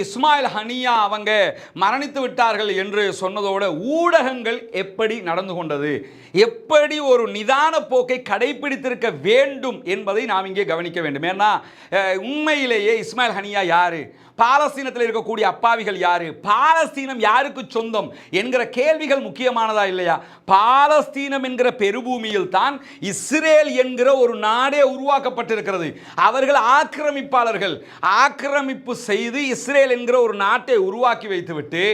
இஸ்மாயில் ஹனியா அவங்க மரணித்து விட்டார்கள் என்று சொன்னதோட ஊடகங்கள் எப்படி நடந்து கொண்டது? எப்படி ஒரு நிதான போக்கை கடைபிடித்திருக்க வேண்டும் என்பதை நாம் இங்கே கவனிக்க வேண்டும். ஏன்னா உண்மையிலேயே இஸ்மாயில் ஹனியா யாரு? பாலஸ்தீனத்தில் இருக்கக்கூடிய அப்பாவிகள் யாரு? பாலஸ்தீனம் யாருக்கு சொந்தம் என்கிற கேள்விகள் முக்கியமானதா இல்லையா? பாலஸ்தீனம் என்கிற பெருபூமியில் தான் இஸ்ரேல் என்கிற ஒரு நாடே உருவாக்கப்பட்டிருக்கிறது. அவர்கள் ஆக்கிரமிப்பாளர்கள். ஆக்கிரமிப்பு செய்து இஸ்ரேல் என்கிற ஒரு நாட்டை உருவாக்கி வைத்துவிட்டு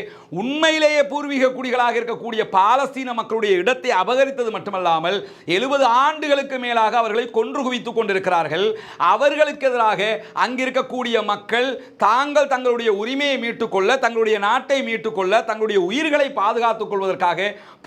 உண்மையிலேயே பூர்வீக குடிகளாக இருக்கக்கூடிய பாலஸ்தீன மக்களுடைய இடத்தை அபகரித்தது மட்டுமல்லாமல் எழுபது ஆண்டுகளுக்கு மேலாக அவர்களை கொன்று குவித்துக் கொண்டிருக்கிறார்கள். அவர்களுக்கு எதிராக அங்கிருக்கக்கூடிய மக்கள் தாங்கள் தங்களுடைய உரிமையை மீட்டுக்கொள்ள தங்களுடைய நாட்டை மீட்டுக்கொள்ள தங்களுடைய உயிர்களை பாதுகாத்துக் கொள்வதற்காக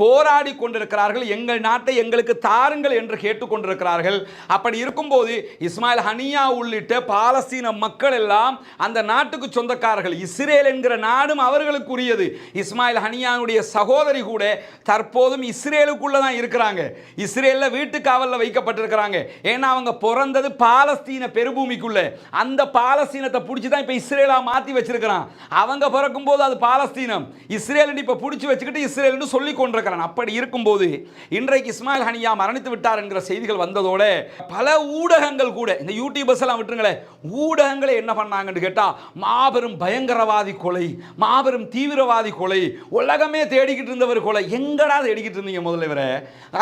போராடி கொண்டிருக்கிறார்கள். எங்கள் நாட்டை எங்களுக்கு தாருங்கள் என்று கேட்டுக்கொண்டிருக்கிறார்கள் அப்படி இருக்கும்போது இஸ்மாயில் ஹனியா உள்ளிட்ட பாலஸ்தீன மக்கள் எல்லாம் அந்த நாட்டுக்கு சொந்தக்காரர்கள். இஸ்ரேல் என்கிற நாடும் அவர்களுக்கு உரியது இஸ்மாயில் ஹனியானுடைய சகோதரி கூட தற்போதும் இஸ்ரேலுக்குள்ள தான் இருக்கிறாங்க. இஸ்ரேல்ல வீட்டு காவலில் வைக்கப்பட்டிருக்கிறாங்க. ஏன்னா அவங்க பிறந்தது பாலஸ்தீன பெருபூமிக்குள்ள. அந்த பாலஸ்தீனத்தை பிடிச்சி தான் இப்போ இஸ்ரேல் இஸ்ரேலாக மாற்றி வச்சிருக்கிறான். அவங்க பிறக்கும்போது அது பாலஸ்தீனம். இஸ்ரேலுன்னு இப்போ பிடிச்சி வச்சுக்கிட்டு இஸ்ரேல்னு சொல்லி கொண்டிருக்கிறான். அப்படி இருக்கும்போது இன்றைக்கு இஸ்மாயில் ஹனியா மரணித்து விட்டார் என்கிற செய்திகள் வந்ததோட பல ஊடகங்கள் கூட இந்த யூடியூபர்ஸ் எல்லாம் விட்டுருங்களேன். ஊடகங்களை என்ன பண்ணாங்கன்னு கேட்டால் மாபெரும் பயங்கரவாதி கொலை மாபெரும் தீவிரவாதி கொலை உலகமே தேடிக்கிட்டு இருந்தவர் கொலை. எங்கடா தேடிக்கிட்டு இருந்தீங்க முதல்ல இவரை?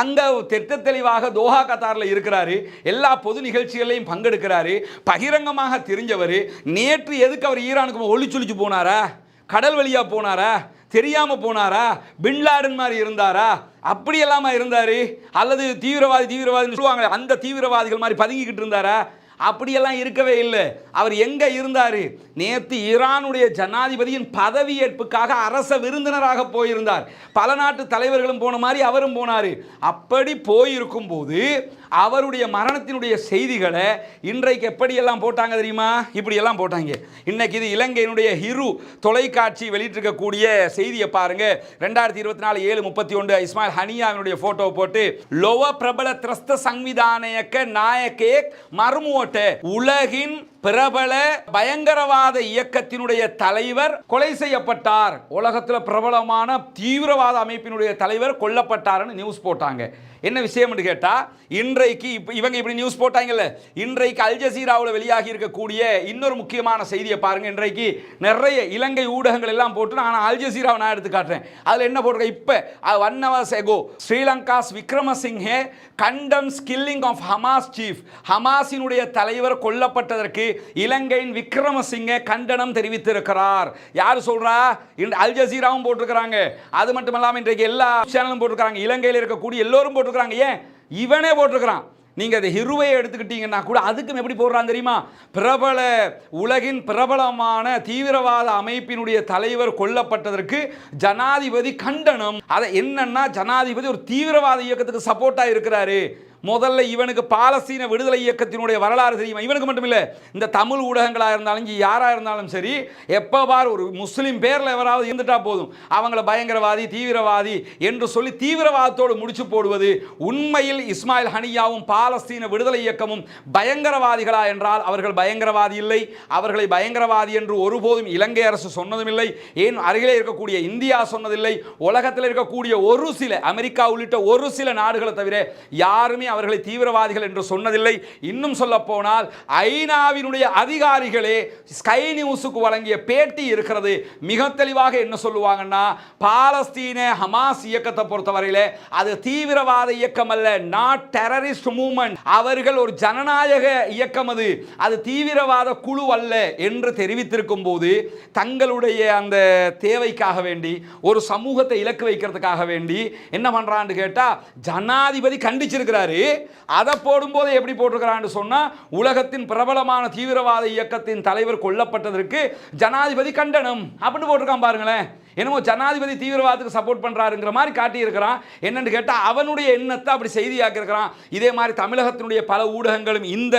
அங்கே திட்ட தெளிவாக தோஹா கத்தாரில் இருக்கிறாரு. எல்லா பொது நிகழ்ச்சிகளையும் பங்கெடுக்கிறாரு. பகிரங்கமாக தெரிஞ்சவர். நேற்று எதுக்கு அவர் ஈரானுக்கு ஒளிச்சொலிச்சு போனாரா? கடல் வழியா போனாரா? தெரியாம போனாரா? பின்லாடன் மாதிரி இருந்தாரா? அப்படி எல்லாமா இருந்தாரு? அல்லது தீவிரவாதி தீவிரவாதின்னு சொல்லுவாங்க அந்த தீவிரவாதிகள் மாதிரி பதுங்கிக்கிட்டு இருந்தாரா? அப்படியெல்லாம் இருக்கவே இல்லை. அவர் எங்கே இருந்தார்? நேற்று ஈரானுடைய ஜனாதிபதியின் பதவியேற்புக்காக அரச விருந்தினராக போயிருந்தார். பல நாட்டு தலைவர்களும் போன மாதிரி அவரும் போனார். அப்படி போயிருக்கும் போது அவருடைய மரணத்தினுடைய செய்திகளை இன்றைக்கு எப்படியெல்லாம் போட்டாங்க தெரியுமா? இப்படியெல்லாம் போட்டாங்க. இன்னைக்கு இது இலங்கையினுடைய ஹிரு தொலைக்காட்சி வெளியிட்டிருக்கக்கூடிய செய்தியை பாருங்க. ரெண்டாயிரத்தி இருபத்தி நாலு ஏழு முப்பத்தி ஒன்று இஸ்மாயில் ஹனியாவினுடைய போட்டோ போட்டு லோவ பிரபல திரஸ்த சங்விதானயக்க நாயக்கே மர்மோ உலகின் பிரபல பயங்கரவாத இயக்கத்தினுடைய தலைவர் கொலை செய்யப்பட்டார். உலகத்தில் பிரபலமான தீவிரவாத அமைப்பினுடைய தலைவர் கொல்லப்பட்டார்னு நியூஸ் போட்டாங்க. என்ன விஷயம்னு கேட்டால் இன்றைக்கு இப்போ இவங்க இப்படி நியூஸ் போட்டாங்கல்ல இன்றைக்கு அல் ஜசீராவில் வெளியாகி இருக்கக்கூடிய இன்னொரு முக்கியமான செய்தியை பாருங்கள் இன்றைக்கு நிறைய இலங்கை ஊடகங்கள் எல்லாம் போட்டு நான் அல் ஜசீராவை நான் எடுத்து காட்டுறேன். அதில் என்ன போட்டிருக்கேன் இப்போ one hours ago Sri Lanka's Wickremesinghe condemns killing of Hamas chief ஹமாஸினுடைய தலைவர் கொல்லப்பட்டதற்கு இலங்கையின் விக்ரமசிங்க கண்டனம் தெரிவித்திருக்கிறார். யார் சொல்றா? அல் ஜசீராவும் போட்டிருக்கிறாங்க. அது மட்டும் இல்லாமல் இன்றைக்கு எல்லா சேனலும் போட்டிருக்கிறாங்க. இலங்கையில் இருக்கக்கூடிய எல்லோரும் போட்டிருக்கிறாங்க. ஏன்? இவனே போட்டிருக்கிறான். நீங்க அதை ஹிருவையை எடுத்துக்கிட்டீங்கன்னா கூட அதுக்கும் எப்படி போடுறான் தெரியுமா? பிரபல உலகின் பிரபலமான தீவிரவாத அமைப்பினுடைய தலைவர் கொல்லப்பட்டதற்கு ஜனாதிபதி கண்டனம். அதை என்னன்னா ஜனாதிபதி ஒரு தீவிரவாத இயக்கத்துக்கு சப்போர்ட்டாக இருக்கிறாரு. முதல்ல இவனுக்கு பாலஸ்தீன விடுதலை இயக்கத்தினுடைய வரலாறு தெரியுமா? இவனுக்கு மட்டும் இல்லை இந்த தமிழ் ஊடகங்களாக இருந்தாலும் இங்கே யாராக இருந்தாலும் சரி எப்போ பார் ஒரு முஸ்லீம் பேரில் எவராவது இருந்துட்டா போதும். அவங்கள பயங்கரவாதி தீவிரவாதி என்று சொல்லி தீவிரவாதத்தோடு முடிச்சு போடுவது உண்மையில் இஸ்மாயில் ஹனியாவும் பாலஸ்தீன விடுதலை இயக்கமும் பயங்கரவாதிகளா என்றால் அவர்கள் பயங்கரவாதி இல்லை. அவர்களை பயங்கரவாதி என்று ஒருபோதும் இலங்கை அரசு சொன்னதும் இல்லை ஏன் அருகிலே இருக்கக்கூடிய இந்தியா சொன்னதில்லை. உலகத்தில் இருக்கக்கூடிய ஒரு சில அமெரிக்கா உள்ளிட்ட ஒரு சில நாடுகளை தவிர யாருமே அவர்களை தீவிரவாதிகள் என்று சொன்னதில்லை. இன்னும் சொல்ல போனால் ஐநாவினுடைய அதிகாரிகளே ஸ்கை நியூஸுக்கு வழங்கிய பேட்டி இருக்கிறது. மிக தெளிவாக என்ன சொல்லுவாங்கன்னா பாலஸ்தீன ஹமாஸ் இயக்கத்தை பொறுத்தவரையில் அது தீவிரவாத இயக்கம் அல்ல நாட் டெரரிஸ்ட் மூமெண்ட் அவர்கள் ஒரு ஜனநாயக இயக்கம் அது. அது தீவிரவாத குழு அல்ல என்று தெரிவித்திருக்கும் போது தங்களுடைய அந்த தேவைக்காக வேண்டி ஒரு சமூகத்தை இலக்கு வைக்கிறதுக்காக வேண்டி என்ன பண்ணுறான்னு கேட்டால் ஜனாதிபதி கண்டிச்சிருக்கிறாரு. அதை போடும்போது எப்படி போட்டிருக்கிறான்னு சொன்னால் உலகத்தின் பிரபலமான தீவிரவாத இயக்கத்தின் தலைவர் கொல்லப்பட்டதற்கு ஜனாதிபதி கண்டனம். அப்படின்னு போட்டிருக்கான் பாருங்களேன். என்னமோ ஜனாதிபதி தீவிரவாதத்துக்கு சப்போர்ட் பண்றாருங்கிற மாதிரி காட்டியிருக்கிறான். என்னென்னு கேட்டால் அவனுடைய எண்ணத்தை அப்படி செய்தியாக்கிருக்கிறான் இதே மாதிரி தமிழகத்தினுடைய பல ஊடகங்களும் இந்த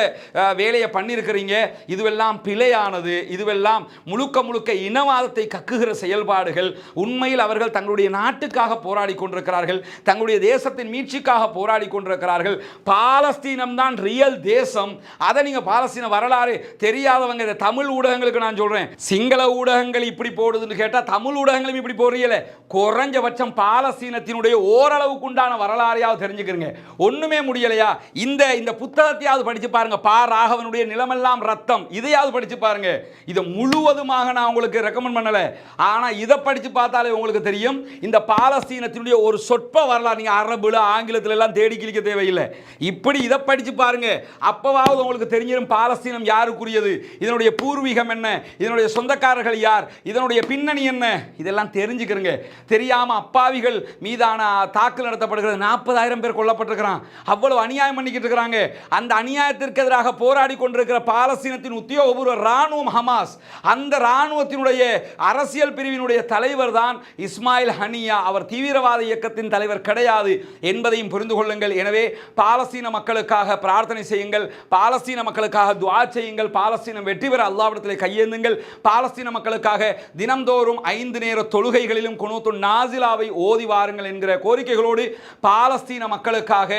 வேலையை பண்ணியிருக்கிறீங்க. இதுவெல்லாம் பிழையானது. இதுவெல்லாம் முழுக்க முழுக்க இனவாதத்தை கக்குகிற செயல்பாடுகள். உண்மையில் அவர்கள் தங்களுடைய நாட்டுக்காக போராடி கொண்டிருக்கிறார்கள். தங்களுடைய தேசத்தின் மீட்சிக்காக போராடி கொண்டிருக்கிறார்கள். பாலஸ்தீனம் தான் ரியல் தேசம். அதை நீங்கள் பாலஸ்தீன வரலாறு தெரியாதவங்க தமிழ் ஊடகங்களுக்கு நான் சொல்கிறேன் சிங்கள ஊடகங்கள் இப்படி போடுதுன்னு கேட்டால் தமிழ் காலங்களும் இப்படி போடுறீங்களே குறைஞ்சபட்சம் பாலஸ்தீனத்தினுடைய ஓரளவுக்கு உண்டான வரலாறையாவது தெரிஞ்சுக்கிறீங்க. ஒண்ணுமே முடியலையா? இந்த இந்த புத்தகத்தையாவது படிச்சு பாருங்க. பா ராகவனுடைய நிலமெல்லாம் ரத்தம். இதையாவது படிச்சு பாருங்க. இதை முழுவதுமாக நான் உங்களுக்கு ரெக்கமெண்ட் பண்ணல. ஆனா இதை படிச்சு பார்த்தாலே உங்களுக்கு தெரியும். இந்த பாலஸ்தீனத்தினுடைய ஒரு சொற்ப வரலாறு நீங்க அரபுல ஆங்கிலத்துல எல்லாம் தேடி கிழிக்க தேவையில்லை. இப்படி இதை படிச்சு பாருங்க. அப்பவாவது உங்களுக்கு தெரிஞ்சிடும் பாலஸ்தீனம் யாருக்குரியது? இதனுடைய பூர்வீகம் என்ன? இதனுடைய சொந்தக்காரர்கள் யார்? இதனுடைய பின்னணி என்ன? இதெல்லாம் தெரிஞ்சுக்கிறங்க. தெரியாம அப்பாவிகள் மீதான தாக்கல் நடத்தப்படுகிறது. நாற்பதாயிரம் பேர் கொல்லப்பட்டிருக்கிறான். அவ்வளவு அநியாயம் பண்ணிக்கிட்டு இருக்கிறாங்க. அந்த அநியாயத்திற்கு எதிராக போராடி கொண்டிருக்கிற பாலஸ்தீனத்தின் உத்தியோகபூர்வ இராணுவம் ஹமாஸ். அந்த ராணுவத்தினுடைய அரசியல் பிரிவினுடைய தலைவர் தான் இஸ்மாயில் ஹனியா. அவர் தீவிரவாத இயக்கத்தின் தலைவர் கிடையாது என்பதையும் புரிந்து கொள்ளுங்கள். எனவே பாலஸ்தீன மக்களுக்காக பிரார்த்தனை செய்யுங்கள். பாலஸ்தீன மக்களுக்காக துவா செய்யுங்கள். பாலஸ்தீனம் வெற்றி பெற அல்லாவிடத்தில் கையேந்துங்கள். பாலஸ்தீன மக்களுக்காக தினம்தோறும் ஐந்து என்கிற தொழுகைகளிலும் குனூத்து நாசிலாவை ஓதி வாருங்கள் என்கிற கோரிக்கைகளோடு பாலஸ்தீன மக்களுக்காக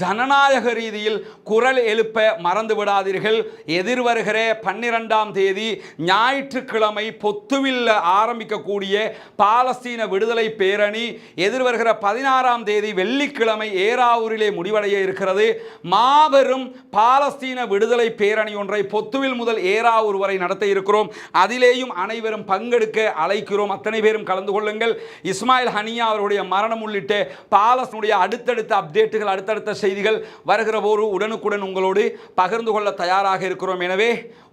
ஜனநாயக ரீதியில் குரல் எழுப்ப மறந்து விடாதீர்கள் எதிர்வருகிற பன்னிரெண்டாம் தேதி ஞாயிற்றுக்கிழமை பொத்துவில் ஆரம்பிக்கக்கூடிய பாலஸ்தீன விடுதலை பேரணி எதிர்வருகிற பதினாறாம் தேதி வெள்ளிக்கிழமை ஏராவூரிலே முடிவடைய இருக்கிறது. மாபெரும் பாலஸ்தீன விடுதலை பேரணி ஒன்றை பொத்துவில் முதல் ஏராவூர் வரை நடத்த இருக்கிறோம். அதிலேயும் அனைவரும் பங்கெடுக்க அழைக்கிறோம். அத்தனை பேரும் கலந்து கொள்ளுங்கள். இஸ்மாயில் ஹனியா அவருடைய மரணம் உள்ளிட்ட பாலஸ்னுடைய அடுத்தடுத்த அப்டேட்டுகள் அடுத்தடுத்த செய்திகள் வருகிற போது உடனுக்குடன் உங்களோடு பகிர்ந்து கொள்ள தயாராக இருக்கிறோம். எனவே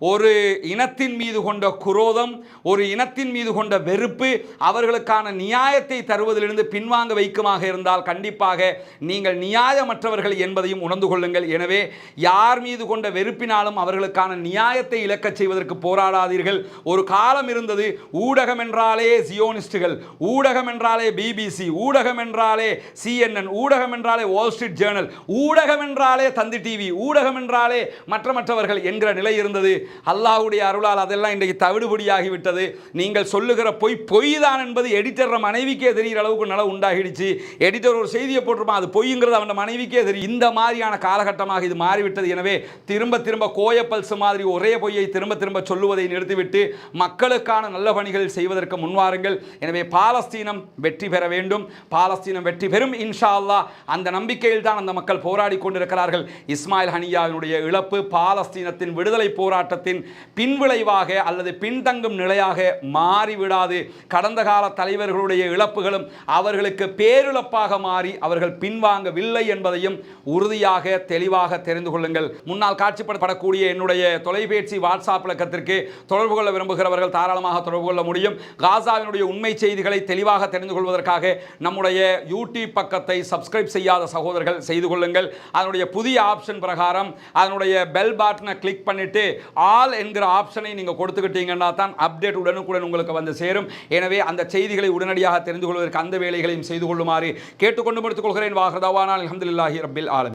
ஒரு இனத்தின் மீது கொண்ட குரோதம் ஒரு இனத்தின் மீது கொண்ட வெறுப்பு அவர்களுக்கான நியாயத்தை தருவதிலிருந்து பின்வாங்க வைக்குமாக இருந்தால் கண்டிப்பாக நீங்கள் நியாயமற்றவர்கள் என்பதையும் உணர்ந்து கொள்ளுங்கள். எனவே யார் மீது கொண்ட வெறுப்பினாலும் அவர்களுக்கான நியாயத்தை இழக்கச் செய்வதற்கு போராடாதீர்கள். ஒரு காலம் இருந்தது. ஊடகம் என்றாலே ஜியோ சியோனிஸ்டுகள் ஊடகம் என்றாலே பிபிசி ஊடகம் என்றாலே சிஎன்என் ஊடகம் என்றாலே வால் ஸ்ட்ரீட் ஜேர்னல் ஊடகம் என்றாலே தந்தி டிவி ஊடகம் என்றாலே மற்ற மற்றவர்கள் என்கிற நிலை இருந்தது. அல்லாஹ்வுடைய அருளால் அதெல்லாம் இன்றைக்கு தவிடுபடியாகிவிட்டது. நீங்கள் சொல்லுகிற பொய் பொய் தான் என்பது எடிட்டர் மனைவிக்கே தெரிகிற அளவுக்கு நிலை உண்டாகிடுச்சு. எடிட்டர் ஒரு செய்தியை போட்டிருப்பான் அது பொய்ங்கிறது அவன் மனைவிக்கே தெரியும். இந்த மாதிரியான காலகட்டமாக இது மாறிவிட்டது. எனவே திரும்ப திரும்ப கோயப்பல்ஸ் மாதிரி ஒரே பொய்யை திரும்ப திரும்ப சொல்லுவதை நிறுத்திவிட்டு மக்களுக்கான நல்ல பணிகள் செய்வதற்கு முன்வாருங்கள். எனவே பாலஸ்தீனம் வெற்றி பெற வேண்டும். பாலஸ்தீனம் வெற்றி பெறும் இன்ஷா அல்லா அந்த நம்பிக்கையில் தான் அந்த மக்கள் போராடி கொண்டிருக்கிறார்கள். இஸ்மாயில் ஹனியாவினுடைய இழப்பு பாலஸ்தீனத்தின் விடுதலை போராட்டத்தின் பின்விளைவாக அல்லது பின்தங்கும் நிலையாக மாறிவிடாது. கடந்த கால தலைவர்களுடைய இழப்புகளும் அவர்களுக்கு பேரிழப்பாக மாறி அவர்கள் பின்வாங்கவில்லை என்பதையும் உறுதியாக தெளிவாக தெரிந்து கொள்ளுங்கள். முன்னால் காட்சிப்படப்படக்கூடிய என்னுடைய தொலைபேசி வாட்ஸ்அப் இலக்கத்திற்கு தொடர்பு கொள்ள விரும்புகிறவர்கள் தாராளமாக தொடர்பு கொள்ள முடியும். காசாவினுடைய உண்மை செய்திகளை தெளிவாக தெரிந்து கொள்வதற்காக நம்முடைய யூடியூப் பக்கத்தை சப்ஸ்கிரைப் செய்யாத சகோதரர்கள் செய்து கொள்ளுங்கள். அதனுடைய புதிய ஆப்ஷன் பிரகாரம் அதனுடைய பெல் பட்டனை கிளிக் பண்ணிட்டு ஆல் என்கிற ஆப்ஷனை நீங்கள் கொடுத்துக்கிட்டீங்கன்னா தான் அப்டேட் உடனுக்குடன் உங்களுக்கு வந்து சேரும். எனவே அந்த செய்திகளை உடனடியாக தெரிந்து கொள்வதற்கு அந்த வேலைகளையும் செய்து கொள்ளுமாறு கேட்டுக்கொண்டு முடித்துக் கொள்கிறேன். வாகதாவானால் அஹமதுல்லாஹி ரபில் ஆலம்